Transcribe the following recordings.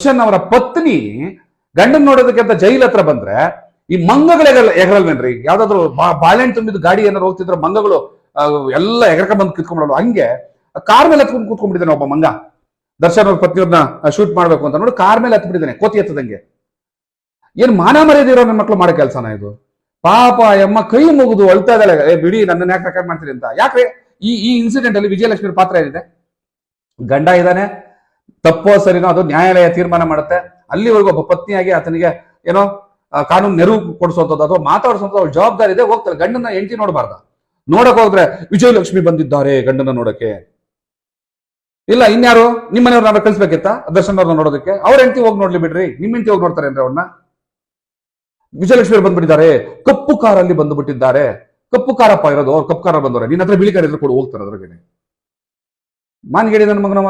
ದರ್ಶನ್ ಅವರ ಪತ್ನಿ ಗಂಡನ್ ನೋಡೋದಕ್ಕಿಂತ ಜೈಲ್ ಹತ್ರ ಬಂದ್ರೆ, ಈ ಮಂಗಗಳು ಎಗರಲ್ ಎಗರಲ್ವೇನ್ರಿ ಯಾವ್ದಾದ್ರು ಬಾಳೆಹಣ್ಣು ತುಂಬಿದ ಗಾಡಿ ಏನಾರು ಹೋಗ್ತಿದ್ರೆ ಮಂಗಗಳು ಎಲ್ಲ ಎಗರ್ಕೊಂಡ್ ಬಂದು ಕಿತ್ಕೊಂಡ್ಬಿಡಲ್ಲ ಹಂಗೆ ಕಾರ್ ಮೇಲೆ ಹತ್ಕೊಂಡು ಕೂತ್ಕೊಂಡ್ಬಿಟ್ಟಿದ್ದಾನೆ ಒಬ್ಬ ಮಂಗ. ದರ್ಶನ್ ಅವ್ರ ಪತ್ನಿಯವ್ರನ್ನ ಶೂಟ್ ಮಾಡ್ಬೇಕು ಅಂತ ನೋಡಿ ಕಾರ್ ಮೇಲೆ ಹತ್ಬಿಟ್ಟಿದ್ದಾನೆ, ಕೋತಿ ಹತ್ತದಂಗೆ ಏನ್ ಮಾನ ಮರ್ಯಾದೆ ಇರೋ ನನ್ನ ಮಕ್ಳು ಮಾಡೋ ಕೆಲಸನ ಇದು? ಪಾಪ ಎಮ್ಮ ಕೈ ಮುಗಿದು ಅಳ್ತಾ ಇದ್ದಾಳೆ. ಏ, ಬಿಡಿ ನನ್ನ ಯಾಕೆ ರೆಕಾರ್ಡ್ ಮಾಡ್ತೀರಿ ಅಂತ. ಯಾಕೆ ಈ ಈ ಇನ್ಸಿಡೆಂಟ್ ಅಲ್ಲಿ ವಿಜಯಲಕ್ಷ್ಮಿ ಪಾತ್ರ ಏನಿದೆ? ಗಂಡ ಇದ್ದಾನೆ ತಪ್ಪೋ ಸರಿನೋ ಅದು ನ್ಯಾಯಾಲಯ ತೀರ್ಮಾನ ಮಾಡುತ್ತೆ, ಅಲ್ಲಿವರೆಗೂ ಒಬ್ಬ ಪತ್ನಿಯಾಗಿ ಆತನಿಗೆ ಏನೋ ಕಾನೂನು ನೆರವು ಕೊಡಿಸುವಂಥದ್ದು, ಅಥವಾ ಮಾತಾಡಿಸುವಂಥದ್ದು ಅವ್ರ ಜವಾಬ್ದಾರಿ ಇದೆ ಹೋಗ್ತಾರೆ ಗಂಡನ ಹೆಂಡತಿ ನೋಡಬಾರ್ದ. ನೋಡಕ್ ಹೋದ್ರೆ ವಿಜಯಲಕ್ಷ್ಮಿ ಬಂದಿದ್ದಾರೆ ಗಂಡನ ನೋಡಕ್ಕೆ. ಇಲ್ಲ, ಇನ್ಯಾರು? ನಿಮ್ಮ ಮನೆಯವ್ರನ್ನ ಕಳಿಸ್ಬೇಕಿತ್ತ? ದರ್ಶನ್ ನೋಡೋದಕ್ಕೆ? ಅವ್ರ ಹೆಂಡತಿ ಹೋಗಿ ನೋಡ್ಲಿ ಬಿಡ್ರಿ ನಿಮ್ಮ ಹೆಂಡತಿ ಹೋಗಿ ನೋಡ್ತಾರೆ ಅಂದ್ರೆ ಅವ್ರನ್ನ? ವಿಜಯಲಕ್ಷ್ಮಿ ಬಂದ್ಬಿಟ್ಟಿದ್ದಾರೆ, ಕಪ್ಪು ಕಾರಲ್ಲಿ ಬಂದು ಬಿಟ್ಟಿದ್ದಾರೆ ಕಪ್ಪು ಕಾರಪ್ಪ ಇರೋದು, ಅವ್ರು ಕಪ್ಪು ಕಾರ ಬಂದವ್ರೆ, ನಿನ್ನ ಹತ್ರ ಬಿಳಿ ಕಾರ ಇದ್ರೆ ಕೊಡು, ಹೋಗ್ತಾರೆ ಅದ್ರಾಗೆ ಮಾನ್ಗೇಡಿ ನನ್ನ ಮಗನವ?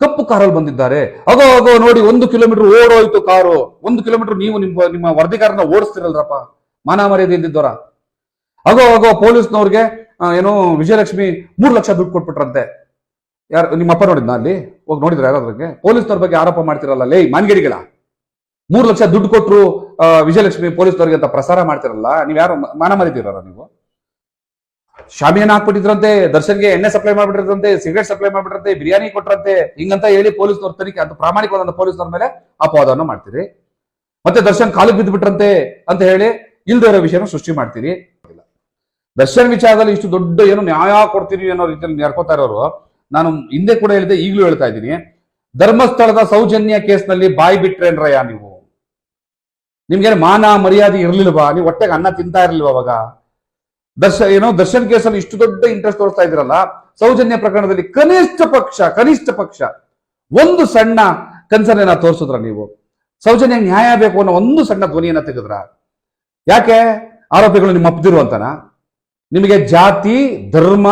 ಕಪ್ಪು ಕಾರಲ್ಲಿ ಬಂದಿದ್ದಾರೆ. ಅಗೋ ಅಗೋ ನೋಡಿ ಒಂದು ಕಿಲೋಮೀಟರ್ ಓಡೋಯ್ತು ಕಾರು. ಒಂದು ಕಿಲೋಮೀಟರ್ ನೀವು ನಿಮ್ಮ ನಿಮ್ಮ ವರದಿಗಾರನ ಓಡಿಸ್ತಿರಲ್ರಪ್ಪ. ಮಾನ ಮರ್ಯಾದೆ ಇದ್ದಿದ್ದವರ ಅಗೋ ಅಗೋ ಪೊಲೀಸ್ನವ್ರಿಗೆ ಏನೋ ವಿಜಯಲಕ್ಷ್ಮಿ ಮೂರು ಲಕ್ಷ ದುಡ್ಡು ಕೊಟ್ಬಿಟ್ರಂತೆ. ಯಾರು ನಿಮ್ಮಪ್ಪ ನೋಡಿದ್ನ ಅಲ್ಲಿ? ಹೋಗಿ ನೋಡಿದ್ರ ಯಾರಾದ್ರಿಗೆ? ಪೊಲೀಸ್ನವ್ರ ಬಗ್ಗೆ ಆರೋಪ ಮಾಡ್ತಿರಲ್ಲ. ಲೇ ಮಾನ್ಗೇಡಿಗಳ. ಮೂರು ಲಕ್ಷ ದುಡ್ಡು ಕೊಟ್ರು ಆ, ವಿಜಯಲಕ್ಷ್ಮಿ ಪೊಲೀಸ್ನವ್ರಿಗೆ ಅಂತ ಪ್ರಸಾರ ಮಾಡ್ತಿರಲ್ಲ. ನೀವು ಯಾರು ಮಾನ ಮರಿದಿರಲ್ಲ ನೀವು? ಶಾಮಿಯಾನ ಹಾಕ್ಬಿಟ್ಟಿದ್ರಂತೆ, ದರ್ಶನ್ಗೆ ಎಣ್ಣೆ ಸಪ್ಲೈ ಮಾಡ್ಬಿಟ್ಟಿರಂತೆ ಸಿಗರೇಟ್ ಸಪ್ಲೈ ಮಾಡ್ಬಿಟ್ರಂತೆ ಬಿರಿಯಾನಿ ಕೊಟ್ರಂತೆ, ಹಿಂಗಂತ ಹೇಳಿ ಪೊಲೀಸ್ನವ್ರ ತನಿಖೆ, ಅಂತ ಪ್ರಾಮಾಣಿಕವಾದ ಪೊಲೀಸ್ನವ್ರ ಮೇಲೆ ಅಪವಾದವನ್ನು ಮಾಡ್ತೀರಿ. ಮತ್ತೆ ದರ್ಶನ್ ಕಾಲಿಗೆ ಬಿದ್ದು ಬಿಟ್ರಂತೆ ಅಂತ ಹೇಳಿ ಇಲ್ದೇ ಇರೋ ವಿಷಯನ ಸೃಷ್ಟಿ ಮಾಡ್ತೀರಿ. ದರ್ಶನ್ ವಿಚಾರದಲ್ಲಿ ಇಷ್ಟು ದೊಡ್ಡ ಏನು ನ್ಯಾಯ ಕೊಡ್ತೀರಿ ಅನ್ನೋ ರೀತಿಯಲ್ಲಿ ನಡ್ಕೋತಾ ಇರೋರು, ನಾನು ಹಿಂದೆ ಕೂಡ ಹೇಳಿದೆ ಈಗಲೂ ಹೇಳ್ತಾ ಇದ್ದೀನಿ. ಧರ್ಮಸ್ಥಳದ ಸೌಜನ್ಯ ಕೇಸ್ನಲ್ಲಿ ಬಾಯಿ ಬಿಟ್ರೇನ್ರಯ್ಯ ನೀವು? ನಿಮ್ಗೆ ಮಾನ ಮರ್ಯಾದೆ ಇರ್ಲಿಲ್ವಾ? ನೀವು ಹೊಟ್ಟೆಗೆ ಅನ್ನ ತಿಂತಾ ಇರ್ಲಿಲ್ವಾ ಅವಾಗ? ದರ್ಶ, ಏನೋ ದರ್ಶನ್ ಕೇಸಲ್ಲಿ ಇಷ್ಟು ದೊಡ್ಡ ಇಂಟ್ರೆಸ್ಟ್ ತೋರಿಸ್ತಾ ಇದ್ರಲ್ಲ ಸೌಜನ್ಯ ಪ್ರಕರಣದಲ್ಲಿ ಕನಿಷ್ಠ ಪಕ್ಷ ಕನಿಷ್ಠ ಪಕ್ಷ, ಒಂದು ಸಣ್ಣ ಕನ್ಸರ್ನ್ ಏನ ತೋರಿಸಿದ್ರ ನೀವು? ಸೌಜನ್ಯ ನ್ಯಾಯ ಬೇಕು ಅನ್ನೋ ಒಂದು ಸಣ್ಣ ಧ್ವನಿಯನ್ನ ತೆಗೆದ್ರ? ಯಾಕೆ? ಆರೋಪಿಗಳು ನಿಮ್ಮ ಅಪ್ಪದಿರು ಅಂತನ? ನಿಮಗೆ ಜಾತಿ, ಧರ್ಮ,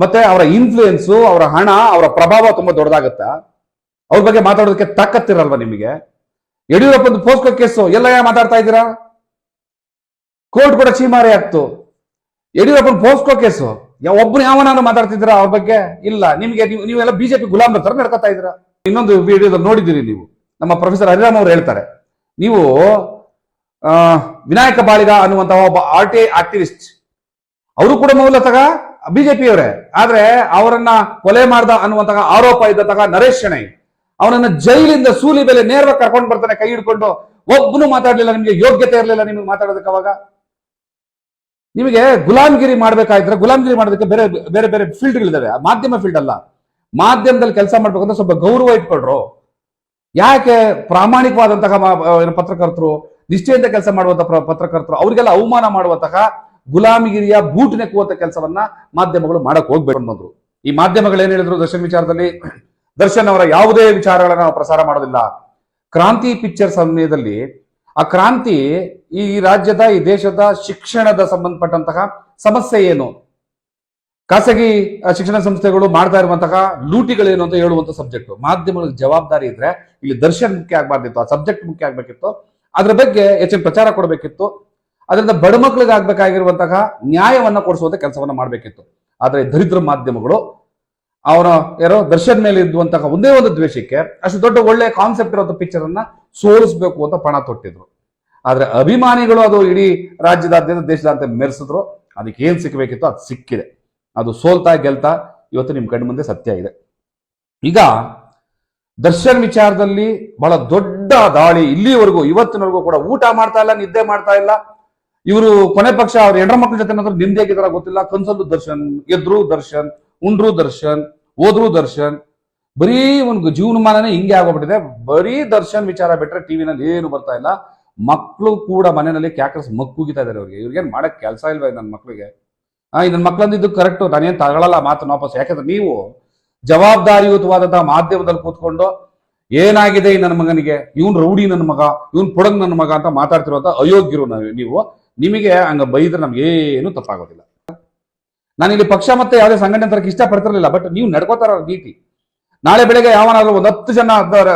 ಮತ್ತೆ ಅವರ ಇನ್ಫ್ಲೂಯೆನ್ಸು ಅವರ ಹಣ, ಅವರ ಪ್ರಭಾವ ತುಂಬಾ ದೊಡ್ಡದಾಗತ್ತಾ? ಅವ್ರ ಬಗ್ಗೆ ಮಾತಾಡೋದಕ್ಕೆ ತಾಕತ್ತಿರಲ್ವಾ ನಿಮಗೆ? ಯಡಿಯೂರಪ್ಪನ ಪೋಸ್ಕೋ ಕೇಸು ಎಲ್ಲ ಮಾತಾಡ್ತಾ ಇದ್ದೀರಾ? ಕೋರ್ಟ್ ಕೂಡ ಚೀಮಾರಿ ಆಗ್ತು. ಯಡಿಯೂರಪ್ಪನ ಪೋಸ್ಕೋ ಕೇಸು. ಒಬ್ರು ಯಾವನಾದ್ರು ಮಾತಾಡ್ತಿದ್ರ ಅವ್ರ ಬಗ್ಗೆ? ಇಲ್ಲ, ನಿಮಗೆ ನೀವು, ನೀವೆಲ್ಲ ಬಿಜೆಪಿ ಗುಲಾಮ್ ತರ ನಡ್ಕೊತಾ ಇದ್ದೀರಾ? ಇನ್ನೊಂದು ವಿಡಿಯೋದಲ್ಲಿ ನೋಡಿದ್ದೀರಿ ನೀವು. ನಮ್ಮ ಪ್ರೊಫೆಸರ್ ಹರಿರಾಮ್ ಅವರು ಹೇಳ್ತಾರೆ. ನೀವು ವಿನಾಯಕ ಬಾಳಿಗ ಅನ್ನುವಂತಹ ಒಬ್ಬ ಆರ್ ಟಿ ಆಕ್ಟಿವಿಸ್ಟ್. ಅವರು ಕೂಡ ಮೂಲತಃ ಬಿಜೆಪಿಯವರೇ. ಆದ್ರೆ ಅವರನ್ನ ಕೊಲೆ ಮಾಡ್ದ ಅನ್ನುವಂತಹ ಆರೋಪ ಇದ್ದಂತಹ ನರೇಶ್ ಶೆಣೈ. ಅವನನ್ನ ಜೈಲಿಂದ ಸೂಲಿ ಬೆಲೆ ನೇರವಾಗಿ ಕರ್ಕೊಂಡು ಬರ್ತಾನೆ ಕೈ ಹಿಡ್ಕೊಂಡು. ಒಬ್ಬನು ಮಾತಾಡ್ಲಿಲ್ಲ, ನಿಮ್ಗೆ ಯೋಗ್ಯತೆ ಇರಲಿಲ್ಲ ನಿಮ್ಗೆ ಮಾತಾಡೋದಕ್ಕೆ ಅವಾಗ. ನಿಮಗೆ ಗುಲಾಮಗಿರಿ ಮಾಡ್ಬೇಕಾದ್ರೆ ಗುಲಾಮಗಿರಿ ಮಾಡೋದಕ್ಕೆ ಬೇರೆ ಬೇರೆ ಬೇರೆ ಫೀಲ್ಡ್ಗಳಿದ್ದಾವೆ ಮಾಧ್ಯಮ ಫೀಲ್ಡ್ ಅಲ್ಲ. ಮಾಧ್ಯಮದಲ್ಲಿ ಕೆಲಸ ಮಾಡ್ಬೇಕಂದ್ರೆ ಸ್ವಲ್ಪ ಗೌರವ ಇಟ್ಕೊಳ್ರು. ಯಾಕೆ ಪ್ರಾಮಾಣಿಕವಾದಂತಹ ಪತ್ರಕರ್ತರು, ನಿಷ್ಠೆಯಿಂದ ಕೆಲಸ ಮಾಡುವಂತಹ ಪತ್ರಕರ್ತರು, ಅವರಿಗೆಲ್ಲ ಅವಮಾನ ಮಾಡುವಂತಹ ಗುಲಾಮಗಿರಿಯ ಬೂಟ್ ನೆಕ್ಕುವಂತ ಕೆಲಸವನ್ನ ಮಾಧ್ಯಮಗಳು ಮಾಡಕ್ ಹೋಗ್ಬೇಕು ಅನ್ನೋದು ಈ ಮಾಧ್ಯಮಗಳು ಏನ್ ಹೇಳಿದ್ರು ದರ್ಶನ್ ವಿಚಾರದಲ್ಲಿ? ದರ್ಶನ್ ಅವರ ಯಾವುದೇ ವಿಚಾರಗಳನ್ನ ಪ್ರಸಾರ ಮಾಡೋದಿಲ್ಲ. ಕ್ರಾಂತಿ ಪಿಕ್ಚರ್ ಸಮಯದಲ್ಲಿ ಆ ಕ್ರಾಂತಿ ಈ ರಾಜ್ಯದ, ಈ ದೇಶದ ಶಿಕ್ಷಣದ ಸಂಬಂಧಪಟ್ಟಂತಹ ಸಮಸ್ಯೆ ಏನು? ಖಾಸಗಿ ಶಿಕ್ಷಣ ಸಂಸ್ಥೆಗಳು ಮಾಡ್ತಾ ಇರುವಂತಹ ಲೂಟಿಗಳೇನು ಅಂತ ಹೇಳುವಂತ ಸಬ್ಜೆಕ್ಟ್ ಮಾಧ್ಯಮಗಳ ಜವಾಬ್ದಾರಿ ಇದ್ರೆ ಇಲ್ಲಿ ದರ್ಶನ್ ಮುಖ್ಯ ಆಗ್ಬಾರ್ದಿತ್ತು, ಆ ಸಬ್ಜೆಕ್ಟ್ ಮುಖ್ಯ ಆಗ್ಬೇಕಿತ್ತು. ಅದ್ರ ಬಗ್ಗೆ ಹೆಚ್ಚಿನ ಪ್ರಚಾರ ಕೊಡಬೇಕಿತ್ತು. ಅದರಿಂದ ಬಡ ಮಕ್ಕಳಿಗೆ ಆಗ್ಬೇಕಾಗಿರುವಂತಹ ನ್ಯಾಯವನ್ನ ಕೊಡಿಸುವಂತ ಕೆಲಸವನ್ನ ಮಾಡಬೇಕಿತ್ತು. ಆದ್ರೆ ದರಿದ್ರ ಮಾಧ್ಯಮಗಳು, ಅವರ, ಯಾರೋ ದರ್ಶನ್ ಮೇಲೆ ಇದ್ದುವಂತಹ ಒಂದೇ ಒಂದು ದ್ವೇಷಕ್ಕೆ ಅಷ್ಟು ದೊಡ್ಡ ಒಳ್ಳೆ ಕಾನ್ಸೆಪ್ಟ್ ಇರುವಂತ ಪಿಕ್ಚರ್ ಅನ್ನ ಸೋಲಿಸಬೇಕು ಅಂತ ಪಣ ತೊಟ್ಟಿದ್ರು. ಆದ್ರೆ ಅಭಿಮಾನಿಗಳು ಅದು ಇಡೀ ರಾಜ್ಯದಾದ್ಯಂತ, ದೇಶದಾದ್ಯಂತ ಮೆರೆಸಿದ್ರು. ಅದಕ್ಕೆ ಏನು ಸಿಕ್ಕಬೇಕಿತ್ತು ಅದು ಸಿಕ್ಕಿದೆ. ಅದು ಸೋಲ್ತಾ ಗೆಲ್ತಾ ಇವತ್ತು ನಿಮ್ ಕಣ್ಣು ಮುಂದೆ ಸತ್ಯ ಇದೆ. ಈಗ ದರ್ಶನ್ ವಿಚಾರದಲ್ಲಿ ಬಹಳ ದೊಡ್ಡ ದಾಳಿ. ಇಲ್ಲಿವರೆಗೂ, ಇವತ್ತಿನವರೆಗೂ ಕೂಡ ಊಟ ಮಾಡ್ತಾ ಇಲ್ಲ, ನಿದ್ದೆ ಮಾಡ್ತಾ ಇಲ್ಲ. ಇವರು ಕೊನೆ ಪಕ್ಷ, ಅವ್ರ ಹೆಣ್ಣು ಮಕ್ಕಳ ಜೊತೆ ಏನಾದ್ರು ನಿಂದೆ ಗೊತ್ತಿಲ್ಲ. ಕನ್ಸಲ್ಲು ದರ್ಶನ್, ಎದ್ರು ದರ್ಶನ್, ಉಂಡ್ರು ದರ್ಶನ್, ಓದ್ರು ದರ್ಶನ್. ಬರೀ ಒಂದು ಜೀವನಮಾನನೇ ಹಿಂಗೆ ಆಗೋಗ್ಬಿಟ್ಟಿದೆ. ಬರೀ ದರ್ಶನ್ ವಿಚಾರ ಬಿಟ್ರೆ ಟಿವಿನಲ್ಲಿ ಏನು ಬರ್ತಾ ಇಲ್ಲ. ಮಕ್ಕಳು ಕೂಡ ಮನೆಯಲ್ಲಿ ಕ್ಯಾಕರ್ಸ್ ಮಕ್ಕುಗಿತಾ ಇದಾರೆ ಅವ್ರಿಗೆ. ಇವ್ರಿಗೇನ್ ಮಾಡಕ್ ಕೆಲಸ ಇಲ್ವಾ ನನ್ನ ಮಕ್ಳಿಗೆ? ಆ ನನ್ನ ಮಕ್ಳಂದಿದ್ದು ಕರೆಕ್ಟ್ ನಾನೇನ್ ತಗೊಳ್ಳಲ್ಲ ಮಾತು ವಾಪಸ್. ಯಾಕಂದ್ರೆ ನೀವು ಜವಾಬ್ದಾರಿಯುತವಾದಂತಹ ಮಾಧ್ಯಮದಲ್ಲಿ ಕೂತ್ಕೊಂಡು ಏನಾಗಿದೆ ಈ ನನ್ನ ಮಗನಿಗೆ? ಇವನ್ ರೌಡಿ ನನ್ನ ಮಗ, ಇವನ್ ಪುಡಂಗ್ ನನ್ನ ಮಗ ಅಂತ ಮಾತಾಡ್ತಿರುವಂತ ಅಯೋಗ್ಯರು ನೀವು ನಿಮಗೆ ಹಂಗ ಬೈದ್ರೆ ನಮ್ಗೆ ಏನು ತಪ್ಪಾಗೋದಿಲ್ಲ. ನಾನು ಇಲ್ಲಿ ಪಕ್ಷ ಮತ್ತೆ ಯಾವುದೇ ಸಂಘಟನೆ ತರಕ್ಕೆ ಇಷ್ಟಪಡ್ತಿರ್ಲಿಲ್ಲ ಬಟ್ ನೀವು ನಡ್ಕೋತಾರ ನೀತಿ. ನಾಳೆ ಬೆಳಗ್ಗೆ ಯಾವನಾದ್ರೂ ಒಂದ್ ಹತ್ತು ಜನ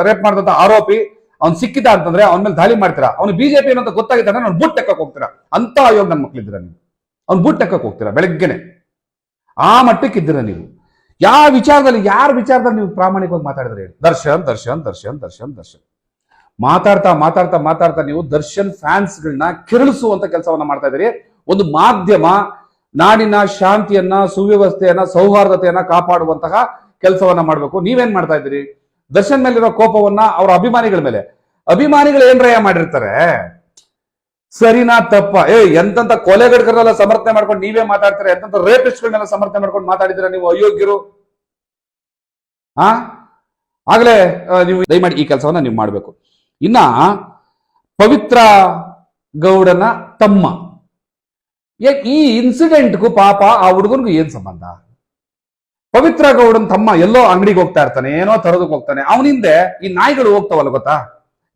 ರೇಪ್ ಮಾಡಿದಂತ ಆರೋಪಿ ಅವ್ನ್ ಸಿಕ್ಕಿದ ಅಂತಂದ್ರೆ ಅವನ ಮೇಲೆ ದಾಳಿ ಮಾಡ್ತೀರಾ? ಅವ್ನು ಬಿಜೆಪಿ ಅಂತ ಗೊತ್ತಾಗಿದ್ದ ನಾನು ಬುಟ್ ತೆಕ್ಕಕ್ ಹೋಗ್ತೀರಾ? ಅಂತ ಆಯೋಗ ನನ್ನ ಮಕ್ಳಿದ್ದೀರಾ ನೀವು? ಅವ್ನು ಬುಟ್ ತೆಕ್ಕಕ್ ಹೋಗ್ತೀರಾ ಬೆಳಗ್ಗೆನೆ? ಆ ಮಟ್ಟಕ್ಕೆ ಇದ್ದೀರಾ ನೀವು? ಯಾವ ವಿಚಾರದಲ್ಲಿ, ಯಾರ ವಿಚಾರದಲ್ಲಿ ನೀವು ಪ್ರಾಮಾಣಿಕವಾಗಿ ಮಾತಾಡಿದ್ರೆ ಹೇಳಿ? ದರ್ಶನ್ ದರ್ಶನ್ ದರ್ಶನ್ ದರ್ಶನ್ ದರ್ಶನ್. ಮಾತಾಡ್ತಾ ಮಾತಾಡ್ತಾ ಮಾತಾಡ್ತಾ ನೀವು ದರ್ಶನ್ ಫ್ಯಾನ್ಸ್ ಫ್ಯಾನ್ಸ್ಗಳನ್ನ ಕೆರಳಿಸುವಂತ ಕೆಲಸವನ್ನ ಮಾಡ್ತಾ ಇದ್ದೀರಿ. ಒಂದು ಮಾಧ್ಯಮ ನಾಡಿನ ಶಾಂತಿಯನ್ನ, ಸುವ್ಯವಸ್ಥೆಯನ್ನ, ಸೌಹಾರ್ದತೆಯನ್ನ ಕಾಪಾಡುವಂತಹ ಕೆಲಸವನ್ನ ಮಾಡಬೇಕು. ನೀವೇನ್ ಮಾಡ್ತಾ ಇದ್ದೀರಿ? ದರ್ಶನ್ ಮೇಲಿರೋ ಕೋಪವನ್ನ ಅವರ ಅಭಿಮಾನಿಗಳ ಮೇಲೆ. ಅಭಿಮಾನಿಗಳು ಏನ್ರಯ್ಯ ಮಾಡಿರ್ತಾರೆ? ಸರಿನಾ ತಪ್ಪ. ಏ ಎಂತಂತ ಕೊಲೆಗಡಕರೆಲ್ಲ ಸಮರ್ಥನೆ ಮಾಡ್ಕೊಂಡು ನೀವೇ ಮಾತಾಡ್ತಾರೆ? ಎಂತ ರೇಪಿಸ್ಟ್ಗಳನ್ನೆಲ್ಲ ಸಮರ್ಥನೆ ಮಾಡ್ಕೊಂಡು ಮಾತಾಡಿದ್ರೆ ನೀವು ಅಯೋಗ್ಯರು? ಆ? ಆಗ್ಲೇ ನೀವು ದಯಮಾಡಿ ಈ ಕೆಲಸವನ್ನ ನೀವು ಮಾಡಬೇಕು. ಇನ್ನ, ಪವಿತ್ರ ಗೌಡನ ತಮ್ಮ. ಈ ಇನ್ಸಿಡೆಂಟ್ಗೂ ಪಾಪ ಆ ಹುಡುಗನ್ಗೂ ಏನ್ ಸಂಬಂಧ? ಪವಿತ್ರ ಗೌಡನ್ ತಮ್ಮ ಎಲ್ಲೋ ಅಂಗಡಿಗೆ ಹೋಗ್ತಾ ಇರ್ತಾನೆ, ಏನೋ ತರೋದಕ್ಕೆ ಹೋಗ್ತಾನೆ. ಅವನಿಂದೆ ಈ ನಾಯಿಗಳು ಹೋಗ್ತಾವಲ್ಲ ಗೊತ್ತಾ?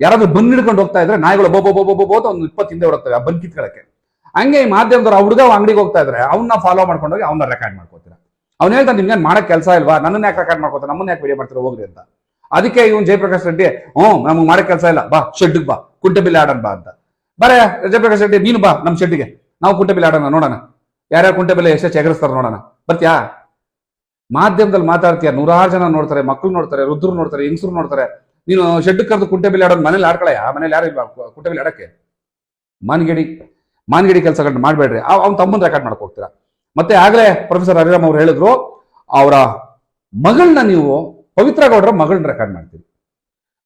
ಯಾರಾದ್ರೂ ಬಂದ್ ಹಿಡ್ಕೊಂಡು ಹೋಗ್ತಾ ಇದ್ರೆ ನಾಯಿಗಳು ಬೋ ಬೋ ಬೋ ಅಂತ ಒಂದು ಇಪ್ಪತ್ತು ಹಿಂದೆ ಹೊರಗ್ತವೆ ಆ ಬನ್ ಕಿತ್ಕೊಳ್ಳಕ್ಕೆ ಹಂಗೆ ಈ ಮಾಧ್ಯಮದವ್ರು ಹುಡುಗ ಅಂಗಡಿಗೆ ಹೋಗ್ತಾ ಇದ್ರೆ ಅವನ್ನ ಫಾಲೋ ಮಾಡ್ಕೊಂಡೋಗಿ ಅವನ್ನ ರೆಕಾರ್ಡ್ ಮಾಡ್ಕೋತೀರ? ಅವ್ನು ಹೇಳ್ತಾನೆ, ನಿಮ್ಗೆ ಮಾಡಕ್ ಕೆಲಸ ಇಲ್ವಾ? ನನ್ನನ್ನ ಯಾಕೆ ರೆಕಾರ್ಡ್ ಮಾಡ್ಕೋತಾರೆ? ನಮ್ಮನ್ನ ಯಾಕೆ ವಿಡಿಯೋ ಮಾಡ್ತಾರೆ? ಹೋಗ್ರಿ ಅಂತ. ಅದಕ್ಕೆ ಇವನ್ ಜಯಪ್ರಕಾಶ್ ರೆಡ್ಡಿ, ಹ್ಞೂ, ನಮ್ಗೆ ಮಾಡಕ್ ಕೆಲಸ ಇಲ್ಲ. ಬಾ ಶೆಡ್ಗೆ ಬಾ. ಕುಂಟೆ ಬಿಲ್ ಆಡೋಣ ಬಾ ಅಂತ. ಬರೇ, ಜಯಪ್ರಕಾಶ್ ರೆಡ್ಡಿ, ನೀನು ಬಾ ನಮ್ಮ ಶೆಡ್ಗೆ ನಾವು ಕುಂಟೆ ಬಿಲ್ ಆಡೋಣ ನೋಡೋಣ. ಯಾರ್ಯಾರು ಕುಂಟೆ ಬಿಲ್ಲ ಎಷ್ಟೇ ಎಗರಿಸ್ತಾರೆ ನೋಡೋಣ. ಬರ್ತ್ಯಾ? ಮಾಧ್ಯಮದಲ್ಲಿ ಮಾತಾಡ್ತೀಯ, ನೂರಾರು ಜನ ನೋಡ್ತಾರೆ ಮಕ್ಕಳು ನೋಡ್ತಾರೆ ರುದ್ರು ನೋಡ್ತಾರೆ, ಹೆಂಗಸರು ನೋಡ್ತಾರೆ. ನೀನು ಶೆಡ್ ಕರೆದು ಕುಂಟೆ ಬಿಲ್ ಆಡೋದು ಮನೇಲಿ ಆ ಮನೇಲಿ ಯಾರು ಇಲ್ಲ ಕುಂಟೆ ಬಿಲ್ ಆಡಕ್ಕೆ? ಮಾನ್ಗಿಡಿ ಮಾನ್ಗಿಡಿ ಕೆಲಸಗಳನ್ನ ಮಾಡಬೇಡ್ರಿ. ಅವ್ನ ತಮ್ಮನ ರೆಕಾರ್ಡ್ ಮಾಡಕ್ ಮತ್ತೆ ಆಗ್ಲೇ ಪ್ರೊಫೆಸರ್ ಹರಿರಾಮ್ ಅವ್ರು ಹೇಳಿದ್ರು, ಅವರ ಮಗಳನ್ನ ನೀವು ಪವಿತ್ರ ಗೌಡ್ರ ಮಗಳನ್ನ ರೆಕಾರ್ಡ್ ಮಾಡ್ತೀರಿ.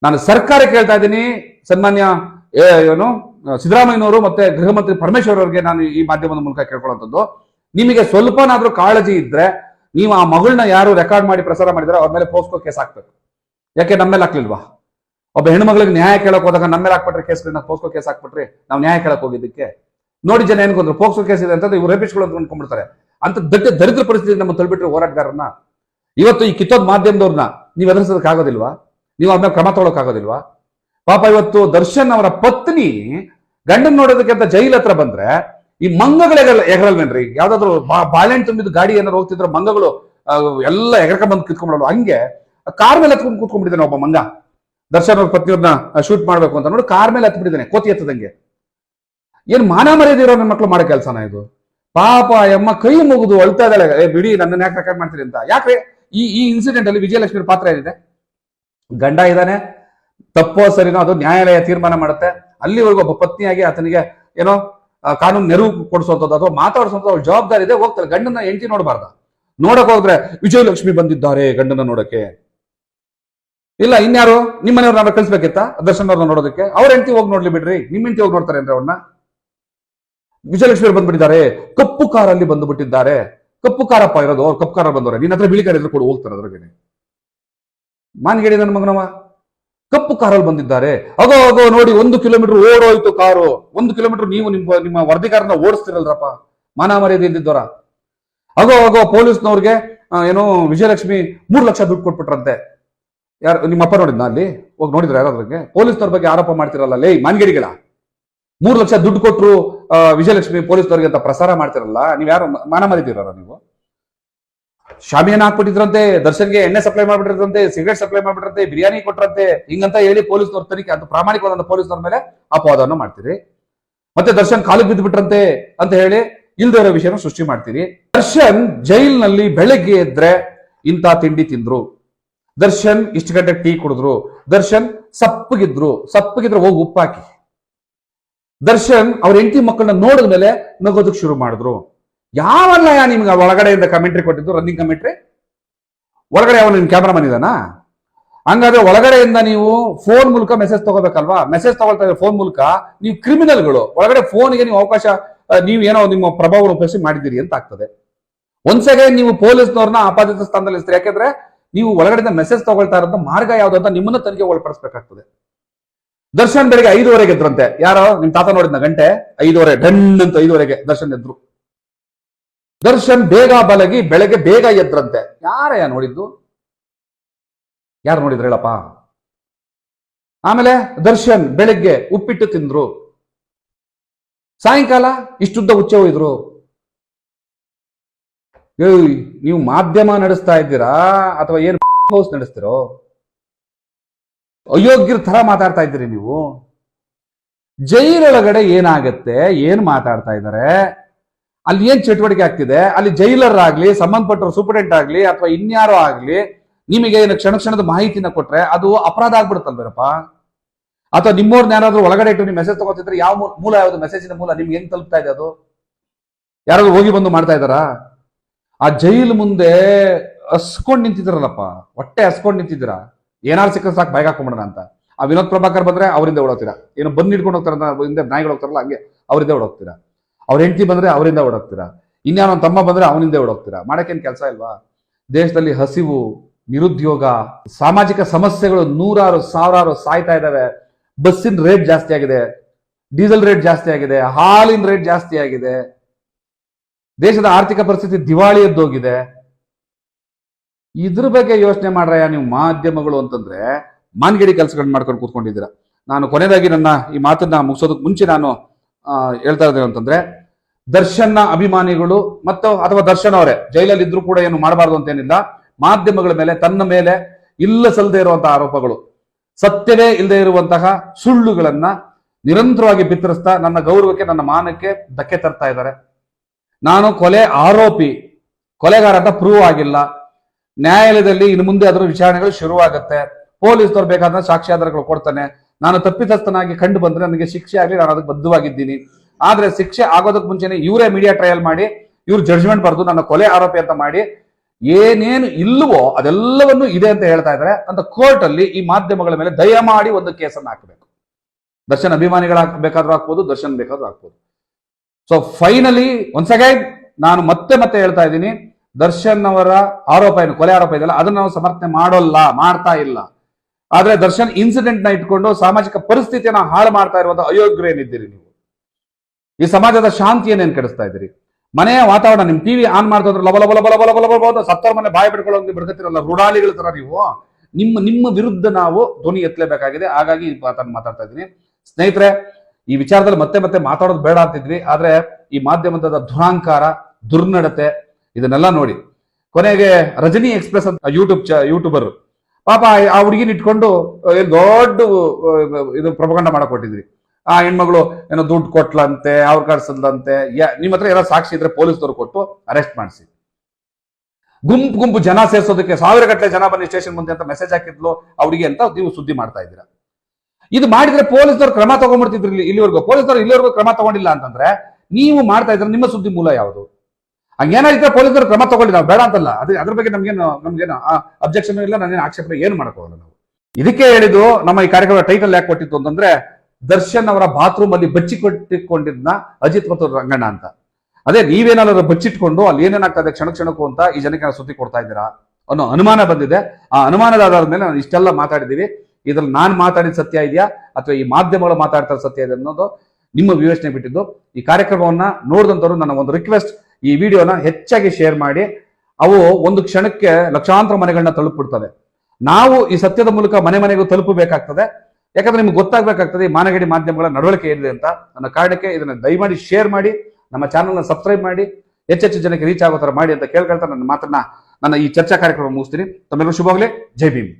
ನಾನು ಸರ್ಕಾರ ಕೇಳ್ತಾ ಇದ್ದೀನಿ, ಸನ್ಮಾನ್ಯ ಏನು, ಸಿದ್ದರಾಮಯ್ಯನವರು ಮತ್ತೆ ಗೃಹ ಮಂತ್ರಿ ಪರಮೇಶ್ವರ್ ಅವರಿಗೆ ನಾನು ಈ ಮಾಧ್ಯಮದ ಮೂಲಕ ಕೇಳ್ಕೊಳ್ಳುವಂಥದ್ದು. ನಿಮಗೆ ಸ್ವಲ್ಪನಾದ್ರೂ ಕಾಳಜಿ ಇದ್ರೆ ನೀವು ಆ ಮಗಳನ್ನ ಯಾರು ರೆಕಾರ್ಡ್ ಮಾಡಿ ಪ್ರಸಾರ ಮಾಡಿದ್ರೆ ಅವ್ರ ಮೇಲೆ ಪೋಸ್ಕೋ ಕೇಸ್ ಹಾಕ್ಬೇಕು. ಯಾಕೆ? ನಮ್ಮ ಮೇಲೆ ಹಾಕ್ಲಿಲ್ವಾ? ಒಬ್ಬ ಹೆಣ್ಮಗಳಿಗೆ ನ್ಯಾಯ ಕೇಳಕ್ ಹೋದಾಗ ನಮ್ಮ ಮೇಲೆ ಹಾಕ್ಬಿಟ್ರೆ ಕೇಸ್ಗಳನ್ನ ಪೋಸ್ಕೋ ಕೇಸ್ ಹಾಕ್ಬಿಟ್ರಿ ನಾವು ನ್ಯಾಯ ಕೇಳಕ್ ಹೋಗಿದ್ದಕ್ಕೆ. ನೋಡಿ ಜನ ಏನ್ಕೊಂಡ್ರು ಪೋಕ್ಸೋ ಕೇಸ್ ಇದೆ ಅಂತ ಇವ್ರು ರೇಪಿಸ್ಗಳು ಅಂತ ಅನ್ಕೊಂಡ್ಬಿಡ್ತಾರೆ ಅಂತ ದಡ್ಡ ದರಿದ್ರ ಪರಿಸ್ಥಿತಿ ನಮ್ಮ ತಳ್ಬಿಟ್ರೆ ಹೋರಾಟಗಾರನ್ನ. ಇವತ್ತು ಈ ಕಿತ್ತೋದ್ ಮಾಧ್ಯಮದವ್ರನ್ನ ನೀವು ಎದುರಿಸೋದಕ್ಕೆ ಆಗೋದಿಲ್ವಾ? ನೀವು ಅದ್ನ ಕ್ರಮ ತೊಗೊಳಕ್ ಆಗೋದಿಲ್ವಾ? ಪಾಪ ಇವತ್ತು ದರ್ಶನ್ ಅವರ ಪತ್ನಿ ಗಂಡನ್ ನೋಡೋದಕ್ಕೆ ಅಂತ ಜೈಲ್ ಹತ್ರ ಬಂದ್ರೆ ಈ ಮಂಗಗಳೆಲ್ಲ ಎಗರಲ್ವೇನ್ರಿ ಯಾವ್ದಾದ್ರು ಬಾಳೆಹಣ್ಣು ತುಂಬಿದ ಗಾಡಿ ಏನಾರು ಹೋಗ್ತಿದ್ರೆ ಮಂಗಗಳು ಎಲ್ಲ ಎಗರ್ಕ ಬಂದು ಕಿತ್ಕೊಂಡ್ಬಿಡಲ್ಲ ಹಂಗೆ ಕಾರ್ ಮೇಲೆ ಹತ್ಕೊಂಡು ಕೂತ್ಕೊಂಡ್ಬಿಟ್ಟಿದ್ದಾನೆ ಒಬ್ಬ ಮಂಗ. ದರ್ಶನ್ ಅವ್ರ ಪತ್ನಿಯವ್ರನ್ನ ಶೂಟ್ ಮಾಡ್ಬೇಕು ಅಂತ. ನೋಡಿ, ಕಾರ್ ಮೇಲೆ ಹತ್ಬಿಟ್ಟಿದ್ದಾನೆ ಕೋತಿ ಎತ್ತದಂಗೆ. ಏನ್ ಮಾನ ಮರ್ಯಾದೆ ಇರೋ ನನ್ನ ಮಕ್ಳು ಮಾಡೋ ಕೆಲಸನ ಇದು? ಪಾಪ ಎಮ್ಮ ಕೈ ಮುಗಿದು ಅಳ್ತಾ ಇದ್ದಾಳೆ. ಬಿಡಿ ನನ್ನ ಯಾಕೆ ರೆಕಾರ್ಡ್ ಮಾಡ್ತೀರಿ ಅಂತ. ಯಾಕೆ ಈ ಈ ಇನ್ಸಿಡೆಂಟ್ ಅಲ್ಲಿ ವಿಜಯಲಕ್ಷ್ಮಿ ಪಾತ್ರ ಏನಿದೆ? ಗಂಡ ಇದ್ದಾನೆ, ತಪ್ಪೋ ಸರಿನೋ ಅದು ನ್ಯಾಯಾಲಯ ತೀರ್ಮಾನ ಮಾಡುತ್ತೆ. ಅಲ್ಲಿವರೆಗೂ ಒಬ್ಬ ಪತ್ನಿಯಾಗಿ ಆತನಿಗೆ ಏನೋ ಕಾನೂನು ನೆರವು ಕೊಡಿಸುವಂಥದ್ದು ಅಥವಾ ಮಾತಾಡಿಸುವಂಥದ್ದು ಅವ್ರ ಜವಾಬ್ದಾರಿ ಇದೆ, ಹೋಗ್ತಾರೆ. ಗಂಡನ ಹೆಂಡತಿ ನೋಡಬಾರ್ದ. ನೋಡಕ್ ಹೋದ್ರೆ ವಿಜಯಲಕ್ಷ್ಮಿ ಬಂದಿದ್ದಾರೆ ಗಂಡನ ನೋಡಕ್ಕೆ. ಇಲ್ಲ, ಇನ್ಯಾರು? ನಿಮ್ಮ ಮನೆಯವ್ರನ್ನ ನಾವೇ ಕಳಿಸ್ಬೇಕಿತ್ತ? ದರ್ಶನ್ ಅವ್ರನ್ನ ನೋಡೋದಕ್ಕೆ? ಅವ್ರ ಹೆಂಡತಿ ಹೋಗಿ ನೋಡ್ಲಿ ಬಿಡ್ರಿ. ನಿಮ್ಮ ಹೆಂಡತಿ ಹೋಗಿ ನೋಡ್ತಾರೆ ಅಂದ್ರೆ ಅವ್ರನ್ನ? ವಿಜಯಲಕ್ಷ್ಮಿ ಬಂದ್ಬಿಟ್ಟಿದ್ದಾರೆ. ಕಪ್ಪು ಕಾರಲ್ಲಿ ಬಂದು ಬಿಟ್ಟಿದ್ದಾರೆ ಕಪ್ಪು ಕಾರಪ್ಪ ಇರೋದು, ಅವ್ರು ಕಪ್ಪು ಕಾರ ಬಂದವ್ರೆ. ನಿನ್ನ ಹತ್ರ ಬಿಳಿ ಕಾರ್ ಇದ್ರೆ ಕೊಡು, ಹೋಗ್ತಾರೆ ಅದ್ರಾಗೆ ಮಾನ್ಗೇಡಿ ನನ್ನ ಮಗನವ. ಕಪ್ಪು ಕಾರಲ್ಲಿ ಬಂದಿದ್ದಾರೆ. ಅಗೋ ಅಗೋ, ನೋಡಿ, ಒಂದು ಕಿಲೋಮೀಟರ್ ಓಡೋಯ್ತು ಕಾರು. ಒಂದು ಕಿಲೋಮೀಟರ್ ನೀವು ನಿಮ್ಮ ನಿಮ್ಮ ವರದಿಗಾರನ ಓಡಿಸ್ತಿರಲ್ರಪ್ಪ. ಮಾನ ಮರ್ಯಾದೆ ಇದ್ದಿದ್ದವರ. ಅಗೋ ಅಗೋ, ಪೊಲೀಸ್ನವ್ರಿಗೆ ಏನೋ ವಿಜಯಲಕ್ಷ್ಮಿ ಮೂರು ಲಕ್ಷ ದುಡ್ಡು ಕೊಟ್ಬಿಟ್ರಂತೆ. ಯಾರು ನಿಮ್ಮಪ್ಪ ನೋಡಿದ್ನ ಅಲ್ಲಿ? ಹೋಗಿ ನೋಡಿದ್ರ ಯಾರಾದ್ರಿಗೆ ಪೊಲೀಸ್ನವ್ರ ಬಗ್ಗೆ ಆರೋಪ ಮಾಡ್ತಿರಲ್ಲ. ಲೇ, ಮಾನ್ಗಿಡಿಗಳ. ಮೂರು ಲಕ್ಷ ದುಡ್ಡು ಕೊಟ್ರು ವಿಜಯಲಕ್ಷ್ಮಿ ಪೊಲೀಸ್ನವ್ರಿಗೆ ಅಂತ ಪ್ರಸಾರ ಮಾಡ್ತಿರಲ್ಲ. ನೀವು ಯಾರು ಮಾನ ಮರಿದಿರಲ್ಲ ನೀವು? ಶಾಮಿಯಾನ ಹಾಕ್ಬಿಟ್ಟಿದ್ರಂತೆ, ದರ್ಶನ್ಗೆ ಎಣ್ಣೆ ಸಪ್ಲೈ ಮಾಡ್ಬಿಟ್ಟಿದ್ರಂತೆ ಸಿಗರೇಟ್ ಸಪ್ಲೈ ಮಾಡ್ಬಿಟ್ರಂತೆ ಬಿರಿಯಾನಿ ಕೊಟ್ರಂತೆ. ಹಿಂಗಂತ ಹೇಳಿ ಪೊಲೀಸ್ನವ್ರ ತನಿಖೆ ಅಂತ ಪ್ರಾಮಾಣಿಕವಾದ ಪೊಲೀಸ್ನವ್ರ ಮೇಲೆ ಅಪವಾದವನ್ನು ಮಾಡ್ತೀರಿ. ಮತ್ತೆ ದರ್ಶನ್ ಕಾಲಿಗೆ ಬಿದ್ದುಬಿಟ್ರಂತೆ ಅಂತ ಹೇಳಿ ಇಲ್ದೇ ಇರೋ ವಿಷಯನ ಸೃಷ್ಟಿ ಮಾಡ್ತೀರಿ. ದರ್ಶನ್ ಜೈಲ್ನಲ್ಲಿ ಬೆಳಗ್ಗೆ ಎದ್ರೆ ಇಂಥ ತಿಂಡಿ ತಿಂದ್ರು. ದರ್ಶನ್ ಇಷ್ಟು ಗಂಟೆ ಟೀ ಕುಡಿದ್ರು. ದರ್ಶನ್ ಸಪ್ಪಗಿದ್ರು. ಸಪ್ಪಗಿದ್ರು ಹೋಗಿ ಉಪ್ಪಾಕಿ. ದರ್ಶನ್ ಅವ್ರ ಹೆಂಡತಿ ಮಕ್ಕಳನ್ನ ನೋಡಿದ್ಮೇಲೆ ನಗೋದಕ್ಕೆ ಶುರು ಮಾಡಿದ್ರು. ಯಾವಲ್ಲ ಯಾ ನಿಮ್ಗೆ ಒಳಗಡೆಯಿಂದ ಕಮೆಂಟ್ರಿ ಕೊಟ್ಟಿದ್ದು ರನ್ನಿಂಗ್ ಕಮೆಂಟ್ರಿ ಒಳಗಡೆ ಅವನು ನಿಮ್ ಕ್ಯಾಮ್ರಾಮನ್ ಇದಾನಾ? ಹಂಗಾದ್ರೆ ಒಳಗಡೆಯಿಂದ ನೀವು ಫೋನ್ ಮೂಲಕ ಮೆಸೇಜ್ ತಗೋಬೇಕಲ್ವಾ? ಮೆಸೇಜ್ ತಗೊಳ್ತಾ ಫೋನ್ ಮೂಲಕ ನೀವು ಕ್ರಿಮಿನಲ್ಗಳು ಒಳಗಡೆ ಫೋನ್ಗೆ ನೀವು ಅವಕಾಶ ನೀವು ಏನೋ ನಿಮ್ಮ ಪ್ರಭಾವ ಉಪಯೋಗಿಸಿ ಮಾಡಿದ್ದೀರಿ ಅಂತ ಆಗ್ತದೆ. ಒಂದ್ಸಗೆ ನೀವು ಪೊಲೀಸ್ನವ್ರನ್ನ ಆಪಾದಿತ ಸ್ಥಾನದಲ್ಲಿ ಯಾಕೆಂದ್ರೆ ನೀವು ಒಳಗಡೆಯಿಂದ ಮೆಸೇಜ್ ತಗೊಳ್ತಾ ಇರೋದ ಮಾರ್ಗ ಯಾವ್ದು ಅಂತ ನಿಮ್ಮನ್ನ ತನಿಖೆ ಒಳಪಡಿಸ್ಬೇಕಾಗ್ತದೆ. ದರ್ಶನ್ ಬೆಳಿಗ್ಗೆ ಐದುವರೆಗೆ ಇದ್ರಂತೆ ಯಾರೋ? ನಿಮ್ ತಾತ ನೋಡಿದ್ನ ಗಂಟೆ? ಐದುವರೆ, ಡನ್ ಅಂತ ಐದುವರೆಗೆ ದರ್ಶನ್ ಎದ್ರು. ದರ್ಶನ್ ಬೇಗ ಬಲಗಿ ಬೆಳಗ್ಗೆ ಬೇಗ ಎದ್ರಂತೆ. ಯಾರಯ್ಯ ನೋಡಿದ್ದು? ಯಾರು ನೋಡಿದ್ರು ಹೇಳಪ್ಪ? ಆಮೇಲೆ ದರ್ಶನ್ ಬೆಳಗ್ಗೆ ಉಪ್ಪಿಟ್ಟು ತಿಂದ್ರು. ಸಾಯಂಕಾಲ ಇಷ್ಟುದ್ದ ಉಚ್ಚ ಹೋಯ್ದ್ರು. ನೀವು ಮಾಧ್ಯಮ ನಡೆಸ್ತಾ ಇದ್ದೀರಾ? ಅಥವಾ ಏನು ಹೌಸ್ ನಡೆಸ್ತಿರೋ? ಅಯೋಗ್ಯರ ತರ ಮಾತಾಡ್ತಾ ಇದ್ದೀರಿ ನೀವು. ಜೈಲೊಳಗಡೆ ಏನಾಗತ್ತೆ? ಏನ್ ಮಾತಾಡ್ತಾ ಇದ್ದಾರೆ ಅಲ್ಲಿ ಏನ್ ಚಟುವಟಿಕೆ ಆಗ್ತಿದೆ? ಅಲ್ಲಿ ಜೈಲರ್ ಆಗ್ಲಿ ಸಂಬಂಧಪಟ್ಟರು ಸೂಪರಿಂಟೆಂಟ್ ಆಗ್ಲಿ, ಅಥವಾ ಇನ್ಯಾರೋ ಆಗ್ಲಿ, ನಿಮಗೆ ಏನು ಕ್ಷಣ ಕ್ಷಣದ ಮಾಹಿತಿನ ಕೊಟ್ರೆ ಅದು ಅಪರಾಧ ಆಗ್ಬಿಡುತ್ತಲ್ವೇರಪ್ಪ ಅಥವಾ ನಿಮ್ಮವ್ರನ್ನ ಯಾರಾದ್ರೂ ಒಳಗಡೆ ಇಟ್ಟು ನೀವು ಮೆಸೇಜ್ ತಗೋತಿದ್ರೆ ಯಾವ ಮೂಲ ಯಾವ್ದು ಮೆಸೇಜಿನ ಮೂಲ ನಿಮ್ಗೆ ಹೆಂಗ್ ತಲುಪ್ತಾ ಇದೆ ಅದು? ಯಾರಾದ್ರೂ ಹೋಗಿ ಬಂದು ಮಾಡ್ತಾ ಇದ್ದಾರಾ? ಆ ಜೈಲ್ ಮುಂದೆ ಹಸ್ಕೊಂಡ್ ನಿಂತಿದ್ರಲ್ಲಪ್ಪ, ಹೊಟ್ಟೆ ಹಸ್ಕೊಂಡು ನಿಂತಿದ್ದೀರ? ಏನಾರು ಸಿಕ್ಕ ಸಾಕು ಬೈಕ್ ಹಾಕೊಂಡ್ಬಿಡೋಣ ಅಂತ. ಆ ವಿನೋದ್ ಪ್ರಭಾಕರ್ ಬಂದ್ರೆ ಅವರಿಂದ ಓಡೋಗ್ತೀರಾ? ಏನು ಬಂದು ಹಿಡ್ಕೊಂಡು ಹೋಗ್ತಾರ ಹಿಂದೆ ನಾಯಿಗಳು ಹೋಗ್ತಾರಲ್ಲ, ಹಂಗೆ ಅವರಿಂದ ಓಡೋಗ್ತೀರಾ? ಅವ್ರ ಹೆಂಡತಿ ಬಂದ್ರೆ ಅವರಿಂದ ಓಡೋಗ್ತೀರಾ ಇನ್ಯಾವ ತಮ್ಮ ಬಂದ್ರೆ ಅವನಿಂದ ಓಡೋಗ್ತೀರಾ ಮಾಡಕ್ಕೇನು ಕೆಲಸ ಇಲ್ವಾ? ದೇಶದಲ್ಲಿ ಹಸಿವು, ನಿರುದ್ಯೋಗ, ಸಾಮಾಜಿಕ ಸಮಸ್ಯೆಗಳು ನೂರಾರು, ಸಾವಿರಾರು ಸಾಯ್ತಾ ಇದಾವೆ. ಬಸ್ಸಿನ ರೇಟ್ ಜಾಸ್ತಿ ಆಗಿದೆ. ಡೀಸೆಲ್ ರೇಟ್ ಜಾಸ್ತಿ ಆಗಿದೆ. ಹಾಲಿನ ರೇಟ್ ಜಾಸ್ತಿ ಆಗಿದೆ. ದೇಶದ ಆರ್ಥಿಕ ಪರಿಸ್ಥಿತಿ ದಿವಾಳಿ ಎದ್ದೋಗಿದೆ. ಇದ್ರ ಬಗ್ಗೆ ಯೋಚನೆ ಮಾಡ್ರಯ್ಯ ನೀವು ಮಾಧ್ಯಮಗಳು ಅಂತಂದ್ರೆ ಮಾನ್ಗೇಡಿ ಕೆಲಸಗಳನ್ನ ಮಾಡ್ಕೊಂಡು ಕೂತ್ಕೊಂಡಿದ್ದೀರಾ. ನಾನು ಕೊನೆಯದಾಗಿ ನನ್ನ ಈ ಮಾತನ್ನ ಮುಗಿಸೋದಕ್ಕೆ ಮುಂಚೆ ನಾನು ಹೇಳ್ತಾ ಇದ್ದೇನೆ ಅಂತಂದ್ರೆ, ದರ್ಶನ್ನ ಅಭಿಮಾನಿಗಳು ಮತ್ತು ಅಥವಾ ದರ್ಶನ್ ಅವರೇ ಜೈಲಲ್ಲಿ ಇದ್ರು ಕೂಡ ಏನು ಮಾಡಬಾರ್ದು ಅಂತ ಏನಿಲ್ಲ ಮಾಧ್ಯಮಗಳ ಮೇಲೆ, ತನ್ನ ಮೇಲೆ ಇಲ್ಲ ಸಲ್ಲದೆ ಇರುವಂತಹ ಆರೋಪಗಳು, ಸತ್ಯವೇ ಇಲ್ಲದೆ ಇರುವಂತಹ ಸುಳ್ಳುಗಳನ್ನ ನಿರಂತರವಾಗಿ ಬಿತ್ತರಿಸ್ತಾ ನನ್ನ ಗೌರವಕ್ಕೆ, ನನ್ನ ಮಾನಕ್ಕೆ ಧಕ್ಕೆ ತರ್ತಾ ಇದ್ದಾರೆ. ನಾನು ಕೊಲೆ ಆರೋಪಿ, ಕೊಲೆಗಾರ ಅಂತ ಪ್ರೂವ್ ಆಗಿಲ್ಲ. ನ್ಯಾಯಾಲಯದಲ್ಲಿ ಇನ್ನು ಮುಂದೆ ಅದರ ವಿಚಾರಣೆಗಳು ಶುರುವಾಗುತ್ತೆ. ಪೊಲೀಸ್ನವ್ರು ಬೇಕಾದ ಸಾಕ್ಷ್ಯಾಧಾರಗಳು ಕೊಡ್ತಾನೆ. ನಾನು ತಪ್ಪಿತಸ್ಥನಾಗಿ ಕಂಡು ಬಂದ್ರೆ ನನಗೆ ಶಿಕ್ಷೆ ಆಗಲಿ, ನಾನು ಅದಕ್ಕೆ ಬದ್ಧವಾಗಿದ್ದೀನಿ. ಆದ್ರೆ ಶಿಕ್ಷೆ ಆಗೋದಕ್ಕೆ ಮುಂಚೆನೆ ಇವರೇ ಮೀಡಿಯಾ ಟ್ರಯಲ್ ಮಾಡಿ, ಇವ್ರು ಜಡ್ಜ್ಮೆಂಟ್ ಬರೆದು ನನ್ನ ಕೊಲೆ ಆರೋಪಿ ಅಂತ ಮಾಡಿ, ಏನೇನು ಇಲ್ಲವೋ ಅದೆಲ್ಲವನ್ನೂ ಇದೆ ಅಂತ ಹೇಳ್ತಾ ಇದ್ದಾರೆ ಅಂತ ಕೋರ್ಟ್ ಅಲ್ಲಿ ಈ ಮಾಧ್ಯಮಗಳ ಮೇಲೆ ದಯಮಾಡಿ ಒಂದು ಕೇಸನ್ನು ಹಾಕಬೇಕು. ದರ್ಶನ್ ಅಭಿಮಾನಿಗಳ ಬೇಕಾದ್ರೂ ಹಾಕ್ಬೋದು, ದರ್ಶನ್ ಬೇಕಾದ್ರೂ ಹಾಕ್ಬೋದು. ಸೊ ಫೈನಲಿ ಒನ್ಸ್ ಅಗೈನ್ ನಾನು ಮತ್ತೆ ಮತ್ತೆ ಹೇಳ್ತಾ ಇದ್ದೀನಿ, ದರ್ಶನ್ ಅವರ ಆರೋಪ ಏನು, ಕೊಲೆ ಆರೋಪ ಇದೆಯಲ್ಲ, ಅದನ್ನ ನಾವು ಸಮರ್ಥನೆ ಮಾಡೋಲ್ಲ, ಮಾಡ್ತಾ ಇಲ್ಲ. ಆದ್ರೆ ದರ್ಶನ್ ಇನ್ಸಿಡೆಂಟ್ನ ಇಟ್ಕೊಂಡು ಸಾಮಾಜಿಕ ಪರಿಸ್ಥಿತಿಯನ್ನ ಹಾಳು ಮಾಡ್ತಾ ಇರುವಂತಹ ಅಯೋಗ್ಯರು ಏನಿದ್ದೀರಿ ನೀವು? ಈ ಸಮಾಜದ ಶಾಂತಿಯನ್ನೇನ್ ಕೆಡಿಸ್ತಾ ಇದ್ದೀರಿ? ಮನೆಯ ವಾತಾವರಣ, ನಿಮ್ ಟಿವಿ ಆನ್ ಮಾಡ್ತಾ ಇದ್ರೆ ಲಬ ಲಬ ಲಬ ಲಬ ಲಬ ಲಬ ಲಬ ಅಂತ ಮನೆ ಬಾಯಿ ಬಿಡ್ಕೊಳ್ಳೋ ಬಿಡ್ಕತ್ತಿರಲ್ಲ ರುಡಾಲಿಗಳ ತರ ನೀವು? ನಿಮ್ಮ ನಿಮ್ಮ ವಿರುದ್ಧ ನಾವು ಧ್ವನಿ ಎತ್ತಲೇಬೇಕಾಗಿದೆ. ಹಾಗಾಗಿ ಮಾತನ್ನ ಮಾತಾಡ್ತಾ ಇದ್ದೀನಿ. ಸ್ನೇಹಿತರೆ, ಈ ವಿಚಾರದಲ್ಲಿ ಮತ್ತೆ ಮತ್ತೆ ಮಾತಾಡೋದು ಬೇಡ ಅಂತಿದ್ವಿ. ಆದ್ರೆ ಈ ಮಾಧ್ಯಮದ ದುರಾಂಕಾರ, ದುರ್ನಡತೆ ಇದನ್ನೆಲ್ಲ ನೋಡಿ. ಕೊನೆಗೆ ರಜನಿ ಎಕ್ಸ್ಪ್ರೆಸ್ ಅಂತ ಯೂಟ್ಯೂಬ್ ಯೂಟ್ಯೂಬರ್ ಪಾಪ ಆ ಹುಡುಗಿನ ಇಟ್ಕೊಂಡು ದೊಡ್ಡ ಇದು ಪ್ರಪಗಂಡ ಮಾಡಕ್ ಕೊಟ್ಟಿದ್ರಿ ಆ ಹೆಣ್ಮಗಳು ಏನೋ ದುಡ್ಡು ಕೊಟ್ಲಂತೆ ಅವ್ರ ಕಳ್ಸದಂತೆ ನಿಮ್ಮ ಹತ್ರ ಏನೋ ಸಾಕ್ಷಿ ಇದ್ರೆ ಪೊಲೀಸ್ದವ್ರು ಕೊಟ್ಟು ಅರೆಸ್ಟ್ ಮಾಡಿಸಿ. ಗುಂಪು ಗುಂಪು ಜನ ಸೇರ್ಸೋದಕ್ಕೆ ಸಾವಿರ ಗಟ್ಟಲೆ ಜನ ಬನ್ನಿ ಸ್ಟೇಷನ್ ಮುಂದೆ ಅಂತ ಮೆಸೇಜ್ ಹಾಕಿದ್ಲು ಅವ್ರಿಗೆ ಅಂತ ನೀವು ಸುದ್ದಿ ಮಾಡ್ತಾ ಇದ್ದೀರಾ. ಇದು ಮಾಡಿದ್ರೆ ಪೊಲೀಸ್ನವ್ರು ಕ್ರಮ ತಗೊಂಡ್ಬಿಡ್ತಿದ್ರು ಇಲ್ಲಿ ಇಲ್ಲಿವರೆಗೂ. ಪೊಲೀಸ್ನವ್ರು ಇಲ್ಲಿವರೆಗೂ ಕ್ರಮ ತಗೊಂಡಿಲ್ಲ ಅಂತಂದ್ರೆ, ನೀವು ಮಾಡ್ತಾ ಇದ್ರೆ ನಿಮ್ಮ ಸುದ್ದಿ ಮೂಲ ಯಾವುದು? ಹಂಗೇನಾಗಿದ್ರೆ ಪೊಲೀಸರು ಕ್ರಮ ತಗೊಳ್ಳಿ, ನಾವು ಬೇಡ ಅಂತಲ್ಲ. ಅದೇ ಅದ್ರ ಬಗ್ಗೆ ನಮ್ಗೇನು ನಮ್ಗೇನು ಅಬ್ಜೆಕ್ಷನ್ ಇಲ್ಲ, ನಾನೇನು ಆಕ್ಷೇಪಣೆ ಏನು ಮಾಡ್ಕೋಲ್ಲ ನಾವು. ಇದಕ್ಕೆ ಹೇಳಿದ್ದು ನಮ್ಮ ಈ ಕಾರ್ಯಕ್ರಮದ ಟೈಟಲ್ ಯಾಕೆ ಕೊಟ್ಟಿತ್ತು ಅಂತಂದ್ರೆ, ದರ್ಶನ್ ಅವರ ಬಾತ್ರೂಮ್ ಅಲ್ಲಿ ಬಚ್ಚಿಕೊಟ್ಟಿಕೊಂಡಿದ್ನ ಅಜಿತ್ ಮತ್ತು ರಂಗಣ್ಣ ಅಂತ. ಅದೇ ನೀವೇನಾದ್ರು ಬಚ್ಚಿಟ್ಕೊಂಡು ಅಲ್ಲಿ ಏನೇನಾಗ್ತದೆ ಕ್ಷಣ ಕ್ಷಣಕ್ಕೂ ಅಂತ ಈ ಜನಕ್ಕೆ ಸುದ್ದಿ ಕೊಡ್ತಾ ಇದ್ದೀರಾ ಅನ್ನೋ ಅನುಮಾನ ಬಂದಿದೆ. ಆ ಅನುಮಾನದ ಆಧಾರದ ಮೇಲೆ ನಾನು ಇಷ್ಟೆಲ್ಲ ಮಾತಾಡಿದೀವಿ ಇದ್ರಲ್ಲಿ ನಾನು ಮಾತಾಡಿದ ಸತ್ಯ ಇದೆಯಾ? ಅಥವಾ ಈ ಮಾಧ್ಯಮಗಳು ಮಾತಾಡ್ತಾ ಸತ್ಯ ಇದೆ ಅನ್ನೋದು ನಿಮ್ಮ ವಿವೇಚನೆ ಬಿಟ್ಟಿದ್ದು. ಈ ಕಾರ್ಯಕ್ರಮವನ್ನ ನೋಡಿದಂತವ್ರು ನನ್ನ ಒಂದು ರಿಕ್ವೆಸ್ಟ್ ಈ ವಿಡಿಯೋನ ಹೆಚ್ಚಾಗಿ ಶೇರ್ ಮಾಡಿ, ಅವು ಒಂದು ಕ್ಷಣಕ್ಕೆ ಲಕ್ಷಾಂತರ ಮನೆಗಳನ್ನ ತಲುಪಿಬಿಡ್ತವೆ. ನಾವು ಈ ಸತ್ಯದ ಮೂಲಕ ಮನೆ ಮನೆಗೂ ತಲುಪಬೇಕಾಗ್ತದೆ. ಯಾಕಂದ್ರೆ ನಿಮ್ಗೆ ಗೊತ್ತಾಗಬೇಕಾಗ್ತದೆ ಮಾನಗಡಿ ಮಾಧ್ಯಮಗಳ ನಡವಳಿಕೆ ಏನಿದೆ ಅಂತ. ನನ್ನ ಕಾರಣಕ್ಕೆ ಇದನ್ನ ದಯಮಾಡಿ ಶೇರ್ ಮಾಡಿ, ನಮ್ಮ ಚಾನಲ್ನ ಸಬ್ಸ್ಕ್ರೈಬ್ ಮಾಡಿ ಹೆಚ್ಚೆಚ್ಚು ಜನಕ್ಕೆ ರೀಚ್ ಆಗೋ ಥರ ಮಾಡಿ ಅಂತ ಕೇಳ್ಕೊಳ್ತಾ ನನ್ನ ಮಾತನ್ನ, ನನ್ನ ಈ ಚರ್ಚಾ ಕಾರ್ಯಕ್ರಮ ಮುಗಿಸ್ತೀನಿ. ತಮ್ಮೆಲ್ಲರೂ ಶುಭವಾಗಲಿ. ಜೈ ಭೀಮ್.